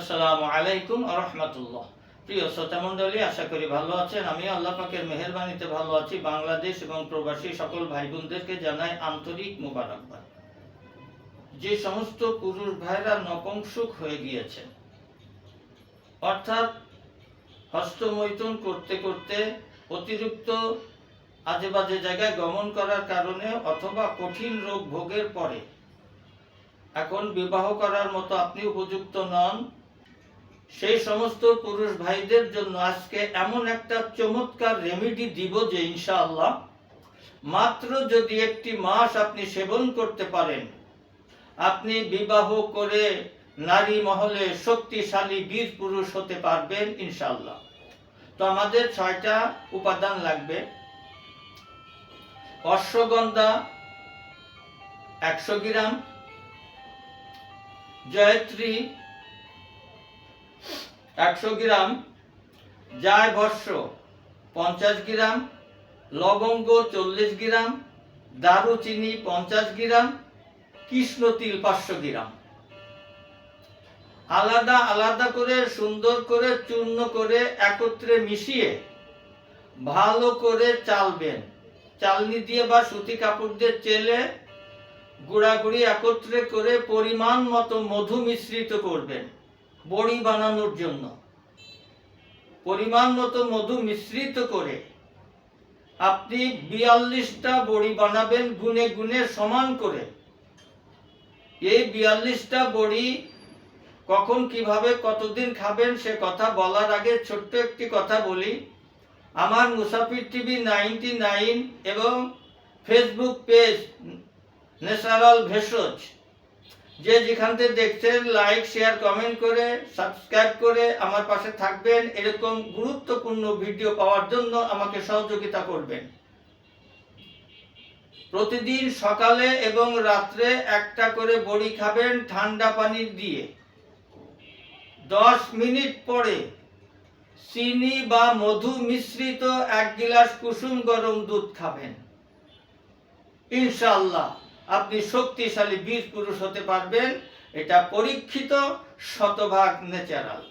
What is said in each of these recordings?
আসসালামু আলাইকুম রহমতুল্লাহ। প্রিয় শ্রোতা মণ্ডলী, আশা করি ভালো আছেন। আমি আল্লাহ পাকের মেহেরবানিতে ভালো আছি। বাংলাদেশ এবং প্রবাসী সকল ভাই বোনদেরকে জানাই আন্তরিক মুবারকবাদ। যে সমস্ত পুরুষ ভাইরা নপুংসুক হয়ে গিয়েছেন অর্থাৎ হস্তমৈথুন করতে করতে অতিরিক্ত আজে বাজে জায়গায় গমন করার কারণে অথবা কঠিন রোগ ভোগের পরে এখন বিবাহ করার মতো আপনি উপযুক্ত নন। সেই সমস্ত পুরুষ ভাইদের জন্য আজকে এমন একটা চমৎকার রেমেডি দিব যে ইনশাআল্লাহ মাত্র যদি একটি মাস আপনি সেবন করতে পারেন, আপনি বিবাহ করে নারী মহলে শক্তিশালী বীর পুরুষ হতে পারবেন ইনশাআল্লাহ। তো আমাদের ছয়টা উপাদান লাগবে। অশ্বগন্ধা একশো গ্রাম, জয়ত্রী একশো গ্রাম যায় ভস্য পঞ্চাশ গ্রাম, লবঙ্গ চল্লিশ গ্রাম, দারুচিনি পঞ্চাশ গ্রাম, কৃষ্ণ তিল পাঁচশো গ্রাম। আলাদা আলাদা করে, সুন্দর করে, চূর্ণ করে, একত্রে মিশিয়ে ভালো করে চালবেন। চালনি দিয়ে বা সুতি কাপড় দিয়ে চেলে গুঁড়াগুড়ি একত্রে করে পরিমাণ মতো মধু মিশ্রিত করবেন। বড়ি বানানোর জন্য। পরিমাণ মতো মধু মিশ্রিত করে আপনি বিয়াল্লিশটা বড়ি বানাবেন গুনে গুনে সমান করে। এই বিয়াল্লিশটা বড়ি কখন কীভাবে কতদিন খাবেন সে কথা বলার আগে ছোট্ট একটি কথা বলি। আমার মুসাফির টিভি নাইনটি নাইন এবং ফেসবুক পেজ ন্যাচারাল ভেষজ। যে যেখান থেকে দেখছেন লাইক শেয়ার কমেন্ট করে সাবস্ক্রাইব করে আমার পাশে থাকবেন। এরকম গুরুত্বপূর্ণ ভিডিও পাওয়ার জন্য আমাকে সহযোগিতা করবেন। প্রতিদিন সকালে এবং রাত্রে একটা করে বড়ি খাবেন ঠান্ডা পানি দিয়ে। দশ মিনিট পরে চিনি বা মধু মিশ্রিত এক গিলাস কুসুম গরম দুধ খাবেন। ইনশাল্লাহ আপনি শক্তিশালী বীর পুরুষ হতে পারবেন। এটা পরীক্ষিত শতভাগ ন্যাচারাল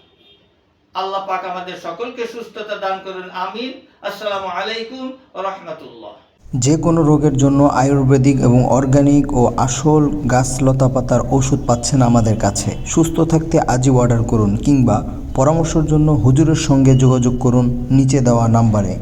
আল্লাহ পাক আমাদের সকলকে সুস্থতা দান করুন, আমিন। আসসালামু আলাইকুম রহমতুল্লাহ। যে কোনো রোগের জন্য আয়ুর্বেদিক এবং অর্গানিক ও আসল গাছ লতা পাতার ওষুধ পাচ্ছেন আমাদের কাছে। সুস্থ থাকতে আজই অর্ডার করুন কিংবা পরামর্শের জন্য হুজুরের সঙ্গে যোগাযোগ করুন নিচে দেওয়া নাম্বারে।